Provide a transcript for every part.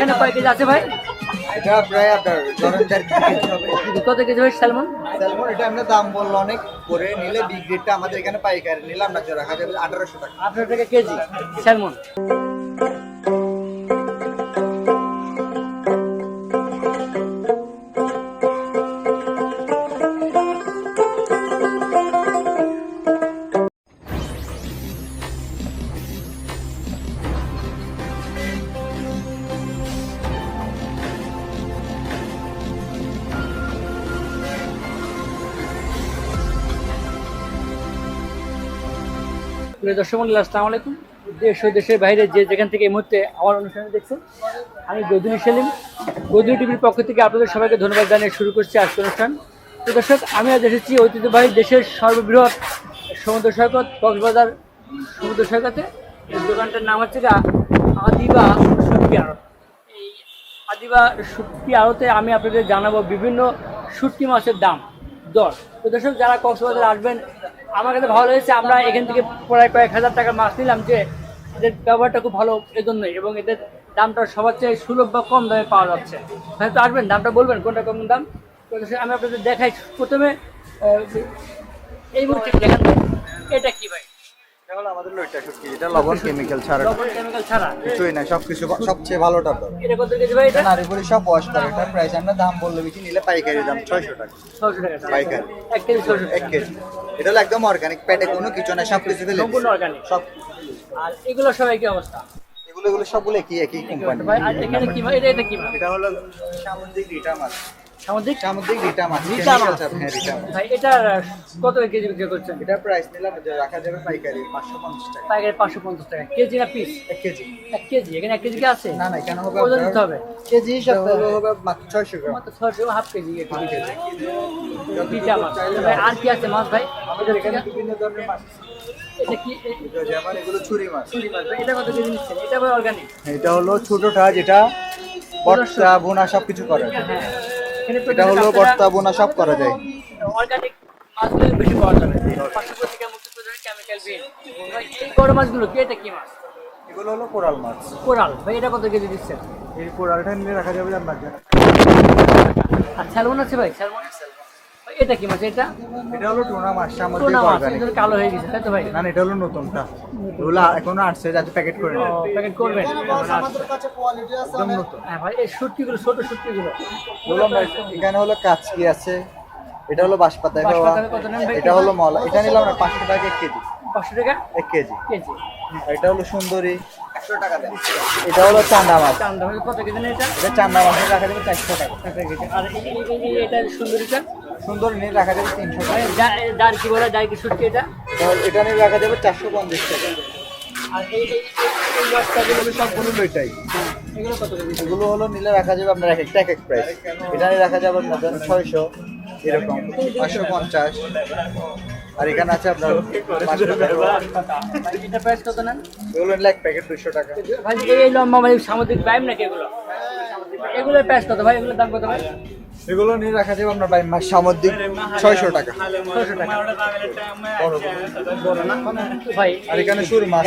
এখানে কয় কেজি আছে ভাই? এটা প্রায় আপনার ধরেন দেড় কেজি হবে। কত কেজি ভাই স্যালমন? স্যালমন এটা আমরা দাম বলল অনেক। করে নিলে বিগ রেটটা আমাদের এখানে পাইকারি নিলে আমরা রাখা যাবে আঠারোশো টাকা। আঠারো টাকা কেজি? স্যালমন। প্রিয় দর্শক মন্ডলী, আসসালামু আলাইকুম। দেশ ও দেশের বাইরে যে যেখান থেকে এই মুহূর্তে আমার অনুষ্ঠানে দেখছেন, আমি গৌদুনি সেলিম। গৌদুনি টিভির পক্ষ থেকে আপনাদের সবাইকে ধন্যবাদ জানিয়ে শুরু করছি আজকে অনুষ্ঠান। তো দর্শক, আমি আজ এসেছি ঐতিহ্যবাহী দেশের সর্ববৃহৎ সমুদ্র সৈকত, কক্সবাজার সমুদ্র সৈকতে। দোকানটার নাম হচ্ছে আদিবা শুটকি আড়ত। এই আদিবা শুটকি আড়তে আমি আপনাদের জানাব বিভিন্ন শুটকি মাছের দাম, দর। তো দর্শক, যারা কক্সবাজার আসবেন আমার কাছে ভালো লেগেছে, আমরা এখান থেকে প্রায় কয়েক হাজার টাকার মাছ নিলাম যে এদের ব্যবহারটা খুব ভালো এজন্যই এবং এদের দামটা সবার চেয়ে সুলভ বা কম দামে পাওয়া যাচ্ছে। হয়তো আসবেন, দামটা বলবেন, কোনটা কম দাম? আমি আপনাদের দেখাই। প্রথমে এই মুহূর্তে এটা কি ভাই? এটা হলো আমাদের লইটা শুটকি এটা লবণ কেমিক্যাল ছাড়া। লবণ কেমিক্যাল ছাড়া। কিছুই না সবকিছু সবচেয়ে ভালোটা তো এটা কত কেজি ভাই এটা? নারী বলি সব ওয়াশ করে এটা প্রাইস আমরা দাম বললে বেশি নিলে পাইকারি দাম ছয়শো টাকা। ছশো টাকা পাইকারি। এক কেজি ছশো এক কেজি। এটা হলো একদম অর্গানিক প্যাটে কোনো কিছু না সব কিছু দিলে সম্পূর্ণ অর্গানিক সব আর এগুলো সবাই কি অবস্থা? এগুলো এগুলো সবগুলো কি একই কোম্পানি ভাই আর এখানে কি ভাই এটা এটা কি মাছ এটা হলো সামুদ্রিক রিটা মাছ। সামুদ্রিক? সামুদ্রিক রিটা মাছ রিটা মাছ। হ্যাঁ রিটা মাছ ভাই এটা কত কেজি বিক্রি করছেন? এটার প্রাইস নিলাম রাখা যাবে পাইকারি পাঁচশো পঞ্চাশ টাকা। পাইকারি পাঁচশো পঞ্চাশ টাকা। কেজি না পিস এক কেজি। এক কেজি? এখানে এক কেজি কি আছে? না না কেন হবে ওজন দিতে হবে? কেজি হিসাব হলো হবে। মাত্র ছয়শো গ্রাম। আমার তো ছশো হাফ কেজি। পিঠা মাছ ভাই আর কি আছে মাছ ভাই? আমাদের এখানে বিভিন্ন ধরনের মাছ এটা কি? এটা যেমন এগুলো ছুরি মাছ। চুরি মাছ এটা কত কেজি নিচ্ছেন? এটা ভাই অর্গানিক এটা হলো ছোটটা যেটা বর্তা বোনা সবকিছু করে। হ্যাঁ এখানে এটা হলো বর্তা বোনা সব করা যায়। অর্গানিক মাছগুলো বেশি পাওয়া যাবে। থেকে মুক্ত কেমিক্যাল বিন এই বড় মাছগুলো কি এটা কি মাছ? এগুলো হলো কোরাল মাছ। কোরাল। ভাই এটা কত কেজি দিচ্ছেন? এই কোরালটা নিয়ে রাখা যাবে জন্য আর স্যালমন আছে ভাই? স্যালমন ভাই, এটা কি মাছ এটা? এটা হলো টুনা মাছ সামুদ্রিক টোনা মাছ অর্গানিক এটা কালো হয়ে গেছে তাই তো ভাই? না না, এটা হলো নতুনটা। এগুলো এখনও আসছে যাতে প্যাকেট করে নেয় প্যাকেট করবেন? একদম নতুন। হ্যাঁ ভাই এই শুটকিগুলো ছোট শুটকিগুলো বললাম না, এখানে হলো কাচকি আছে এটা হলো বাঁশপাতা বাঁশপাতা কত নেন ভাই? এটা হলো মলা এটা নিলাম না পাঁচশো টাকা এক কেজি। পাঁচশো টাকা? এক কেজি। কেজি। এটা হলো সুন্দরী। একশো টাকা দেন। এটা হলো চান্দা মাছ। চান্দা ভাই কত কেজি এটা? এটা চান্দা মাছের রাখা যাবে চারশো টাকা। আর এটা সুন্দরীটা? সুন্দর নিয়ে রাখা যাবে তিনশো টাকা। যার কি বলে? যার কি শুটকি এটা? এটা নিয়ে রাখা যাবে চারশো পঞ্চাশ টাকা। আর এই এই- এগুলো সবগুলো এটাই হলো নিলে রাখা যাবে আপনার এক একটা এক এক প্রাইস এটা রাখা যাবে আপনার ছয়শো এরকম। পাঁচশো পঞ্চাশ। আর এখানে আছে আপনার পাঁচশো এটা প্রাইস কত নেন? এগুলো এক প্যাকেট দুশো টাকা। ভাই এই লম্বা মানে সামুদ্রিক বাইম নাকি এগুলো? এগুলোর প্রাইস কত ভাই? এগুলোর দাম কত ভাই? এগুলো নিয়ে রাখা যাবে আপনার মাস সামুদ্রিক ছয়শো টাকা। ছশো টাকা। আর এখানে সুর মাছ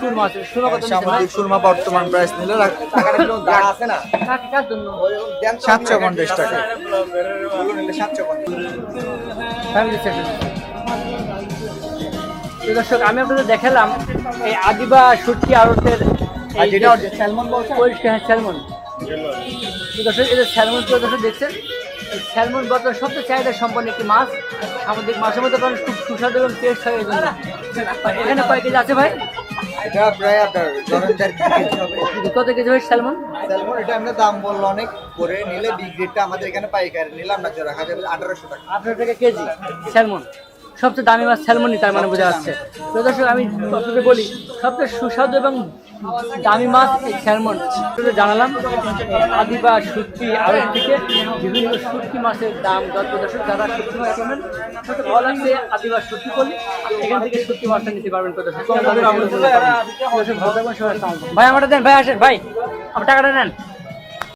সুর মাছ সুর কত নিচ্ছেন ভাই? সামুদ্রিক সুরমা বর্তমান প্রাইস নিলে আছে না? কার- কার জন্য। সাতশো পঞ্চাশ টাকা। সাতশো পঞ্চাশ দর্শক আমি আপনাদের দেখালাম এই আদিবা সুটকি আড়তের স্যালমন স্যালমন দর্শক এই স্যালমন দর্শক দেখছেন স্যালমন বর্তমানে সবচেয়ে চাহিদা সম্পন্ন একটি মাছ সামুদ্রিক মাছের মধ্যে কারণ খুব সুস্বাদু এবং টেস্ট হয় জন্য। এখানে কয় কেজি আছে ভাই? এটা প্রায় আপনার কত কেজি স্যালমন স্যালমন এটা আমরা দাম বলল অনেক করে নিলে বিগ রেটটা আমাদের এখানে পাইকারি নিলে আমরা যে রাখা যাবে আঠারোশো টাকা। আঠারো টাকা কেজি স্যালমন সবচেয়ে দামি মাছ স্যালমনই তার মানে বোঝা যাচ্ছে। তো দর্শক আমি আপনাদের বলি সবচেয়ে সুস্বাদু এবং দামি মাছ এই স্যালমন। জানালাম এই আদিবা শুটকি আড়ত থেকে বিভিন্ন শুটকি মাছের দাম দর প্রদর্শক যারা শুটকি মাছ করবেন সবচেয়ে ভালো লাগছে আদিবা শুটকি করলে এখান থেকে শুটকি মাছটা নিতে পারবেন দর্শক। ভাই আমারটা দেন ভাই আসেন ভাই আমার টাকাটা নেন।